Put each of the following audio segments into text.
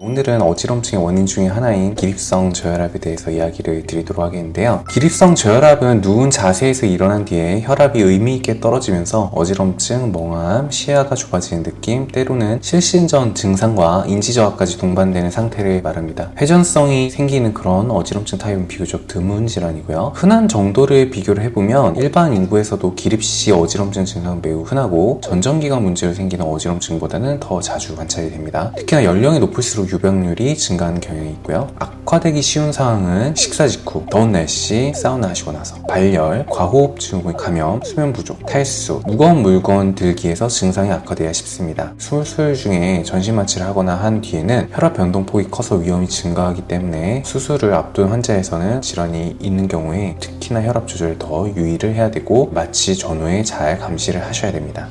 오늘은 어지럼증의 원인 중에 하나인 기립성 저혈압에 대해서 이야기를 드리도록 하겠는데요. 기립성 저혈압은 누운 자세에서 일어난 뒤에 혈압이 의미 있게 떨어지면서 어지럼증, 멍함, 시야가 좁아지는 느낌, 때로는 실신전 증상과 인지저하까지 동반되는 상태를 말합니다. 회전성이 생기는 그런 어지럼증 타입은 비교적 드문 질환이고요. 흔한 정도를 비교를 해보면 일반 인구에서도 기립시 어지럼증 증상은 매우 흔하고 전정기관 문제로 생기는 어지럼증보다는 더 자주 관찰이 됩니다. 특히나 연령이 높을수록 유병률이 증가하는 경향이 있고요. 악화되기 쉬운 상황은 식사 직후, 더운 날씨, 사우나 하시고 나서, 발열, 과호흡 증후군 감염, 수면 부족, 탈수, 무거운 물건 들기에서 증상이 악화돼야 쉽습니다. 수술 중에 전신 마취를 하거나 한 뒤에는 혈압 변동폭이 커서 위험이 증가하기 때문에 수술을 앞둔 환자에서는 질환이 있는 경우에 특히나 혈압 조절을 더 유의를 해야 되고 마취 전후에 잘 감시를 하셔야 됩니다.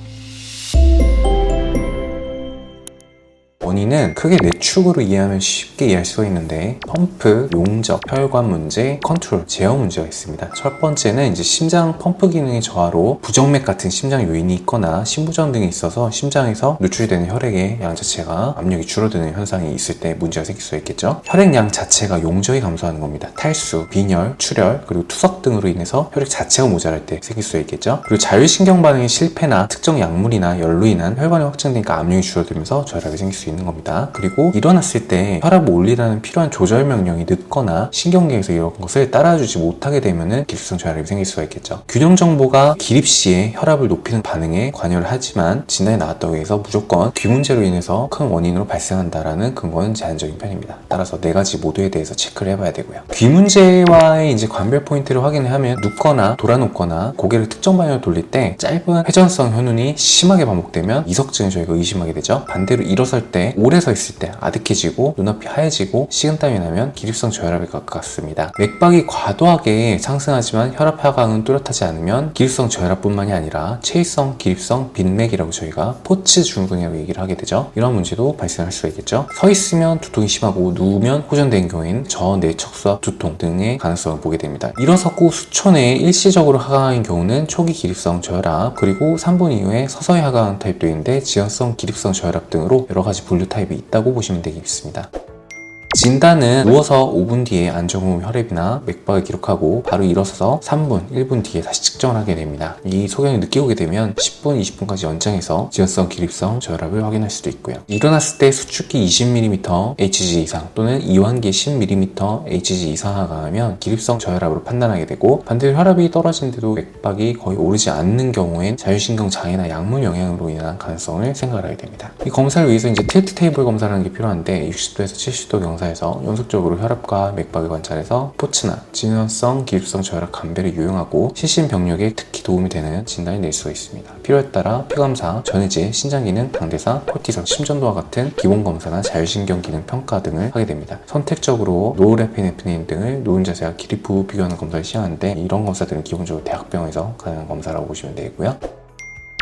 원인은 크게 네 축으로 이해하면 쉽게 이해할 수가 있는데 펌프, 용적, 혈관 문제, 컨트롤, 제어 문제가 있습니다. 첫 번째는 이제 심장 펌프 기능의 저하로 부정맥 같은 심장 요인이 있거나 심부전 등이 있어서 심장에서 노출되는 혈액의 양 자체가 압력이 줄어드는 현상이 있을 때 문제가 생길 수가 있겠죠. 혈액량 자체가 용적이 감소하는 겁니다. 탈수, 빈혈, 출혈, 그리고 투석 등으로 인해서 혈액 자체가 모자랄 때 생길 수가 있겠죠. 그리고 자율신경 반응의 실패나 특정 약물이나 열로 인한 혈관이 확장되니까 압력이 줄어들면서 저혈압이 생길 수 있는 겁니다. 그리고 일어났을 때 혈압을 올리라는 필요한 조절 명령이 늦거나 신경계에서 이런 것을 따라주지 못하게 되면은 기립성 저혈압이 생길 수가 있겠죠. 균형 정보가 기립 시에 혈압을 높이는 반응에 관여를 하지만 진단이 나왔다고 해서 무조건 귀 문제로 인해서 큰 원인으로 발생한다라는 근거는 제한적인 편입니다. 따라서 네 가지 모두에 대해서 체크를 해봐야 되고요. 귀 문제와의 이제 관별 포인트를 확인을 하면 눕거나 돌아눕거나 고개를 특정 방향으로 돌릴 때 짧은 회전성 현운이 심하게 반복되면 이석증을 저희가 의심하게 되죠. 반대로 일어설 때 오래 서 있을 때 아득해지고 눈앞이 하얘지고 식은땀이 나면 기립성 저혈압에 가깝습니다. 맥박이 과도하게 상승하지만 혈압 하강은 뚜렷하지 않으면 기립성 저혈압뿐만이 아니라 체위성 기립성 빈맥이라고 저희가 포츠 증후군이라고 얘기를 하게 되죠. 이런 문제도 발생할 수가 있겠죠. 서 있으면 두통이 심하고 누우면 호전된 경우에는 저내척수압 두통 등의 가능성을 보게 됩니다. 일어섰고 수초 내에 일시적으로 하강한 경우는 초기 기립성 저혈압 그리고 3분 이후에 서서히 하강한 타입도 있는데 지연성 기립성 저혈압 등으로 여러 가지 분류 타입이 있다고 보시면 되겠습니다. 진단은 누워서 5분 뒤에 안정후 혈압이나 맥박을 기록하고 바로 일어서서 3분, 1분 뒤에 다시 측정을 하게 됩니다. 이 소견을 늦게 오게 되면 10분, 20분까지 연장해서 지연성 기립성 저혈압을 확인할 수도 있고요. 일어났을 때 수축기 20mm HG 이상 또는 이완기 10mm HG 이상 하강하면 기립성 저혈압으로 판단하게 되고 반대로 혈압이 떨어지는데도 맥박이 거의 오르지 않는 경우엔 자율신경 장애나 약물 영향으로 인한 가능성을 생각하게 됩니다. 이 검사를 위해서 이제 틸트 테이블 검사라는 게 필요한데 60도에서 70도 경사 에서 연속적으로 혈압과 맥박을 관찰해서 포츠나 진원성 기립성 저혈압 감배를 요용하고 시신 병력에 특히 도움이 되는 진단을 낼 수가 있습니다. 필요에 따라 피검사, 전해질, 신장기능, 당대사, 코티솔, 심전도와 같은 기본 검사나 자율신경 기능 평가 등을 하게 됩니다. 선택적으로 노르에피네프린 등을 누운 자세와 기립 후 비교하는 검사를 시행하는데 이런 검사들은 기본적으로 대학병원에서 가능한 검사라고 보시면 되고요.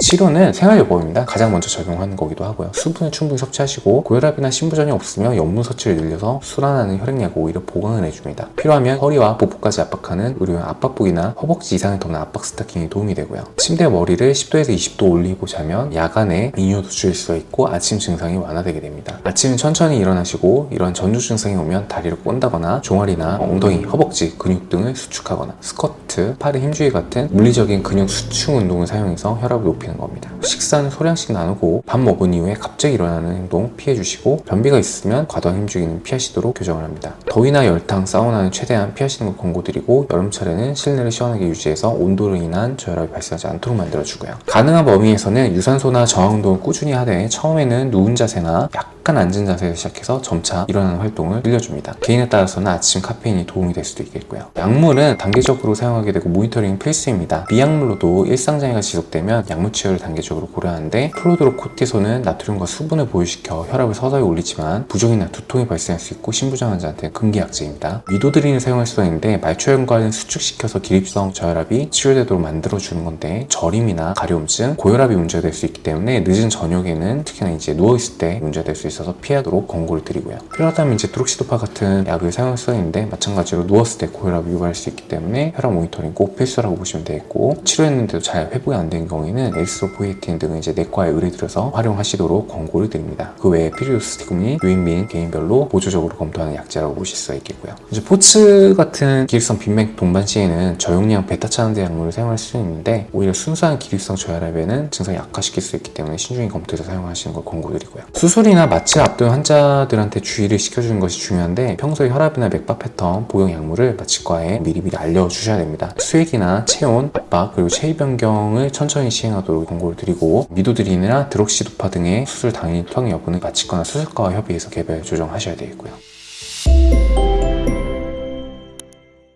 치료는 생활요법입니다. 가장 먼저 적용하는 거기도 하고요. 수분을 충분히 섭취하시고 고혈압이나 심부전이 없으면 염분 섭취를 늘려서 순환하는 혈액량을 오히려 보강을 해줍니다. 필요하면 허리와 보폭까지 압박하는 의료용 압박복이나 허벅지 이상을 돕는 압박 스타킹이 도움이 되고요. 침대 머리를 10도에서 20도 올리고 자면 야간에 이뇨도 줄일 수가 있고 아침 증상이 완화되게 됩니다. 아침은 천천히 일어나시고 이런 전주 증상이 오면 다리를 꼰다거나 종아리나 엉덩이, 허벅지, 근육 등을 수축하거나 스쿼트, 팔의 힘주기 같은 물리적인 근육 수축 운동을 사용해서 혈압을 높이는 겁니다. 식사는 소량씩 나누고 밥 먹은 이후에 갑자기 일어나는 행동 피해 주시고 변비가 있으면 과도한 힘주기는 피하시도록 교정을 합니다. 더위나 열탕, 사우나는 최대한 피하시는 걸 권고드리고 여름철에는 실내를 시원하게 유지해서 온도로 인한 저혈압이 발생하지 않도록 만들어주고요. 가능한 범위에서는 유산소나 저항 운동을 꾸준히 하되 처음에는 누운 자세나 약 간 앉은 자세에서 시작해서 점차 일어나는 활동을 늘려줍니다. 개인에 따라서는 아침 카페인이 도움이 될 수도 있겠고요. 약물은 단계적으로 사용하게 되고 모니터링 필수입니다. 비약물로도 일상장애가 지속되면 약물 치료를 단계적으로 고려하는데 플로드로 코티소는 나트륨과 수분을 보유시켜 혈압을 서서히 올리지만 부종이나 두통이 발생할 수 있고 신부전 환자한테 금기약제입니다. 미도드린을 사용할 수가 있는데 말초혈관을 수축시켜서 기립성 저혈압이 치료되도록 만들어주는 건데 저림이나 가려움증, 고혈압이 문제가 될수 있기 때문에 늦은 저녁에는 특히나 이제 누워있을 때 문제가 될수 있 어서 피하도록 권고를 드리고요. 필요하다면 이제 드록시도파 같은 약을 사용할 수가 있는데 마찬가지로 누웠을 때 고혈압이 유발할 수 있기 때문에 혈압 모니터 모니터링 꼭 필수라고 보시면 되겠고 치료했는데도 잘 회복이 안 된 경우에는 에리스로포이틴 등은 이제 내과에 의뢰드려서 활용하시도록 권고를 드립니다. 그 외에 피리오스티금이 요인 및 개인별로 보조적으로 검토하는 약제라고 보실 수가 있겠고요. 이제 포츠 같은 기립성 빈맥 동반 시에는 저용량 베타 차단제 약물을 사용할 수 있는데 오히려 순수한 기립성 저혈압에는 증상을 약화시킬 수 있기 때문에 신중히 검토해서 사용하시는 걸 권고드리고요. 수술이나 마취 앞둔 환자들한테 주의를 시켜주는 것이 중요한데 평소에 혈압이나 맥박 패턴, 보형 약물을 마취과에 미리미리 알려주셔야 됩니다. 수액이나 체온, 압박, 그리고 체위 변경을 천천히 시행하도록 권고를 드리고 미도드린이나 드록시도파 등의 수술 당일 투항 여부는 마취과나 수술과와 협의해서 개별 조정하셔야 되겠고요.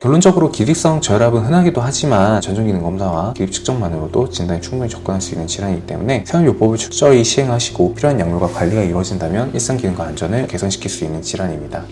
결론적으로 기립성 저혈압은 흔하기도 하지만 전정기능 검사와 기립 측정만으로도 진단에 충분히 접근할 수 있는 질환이기 때문에 사용요법을 철저히 시행하시고 필요한 약물과 관리가 이루어진다면 일상 기능과 안전을 개선시킬 수 있는 질환입니다.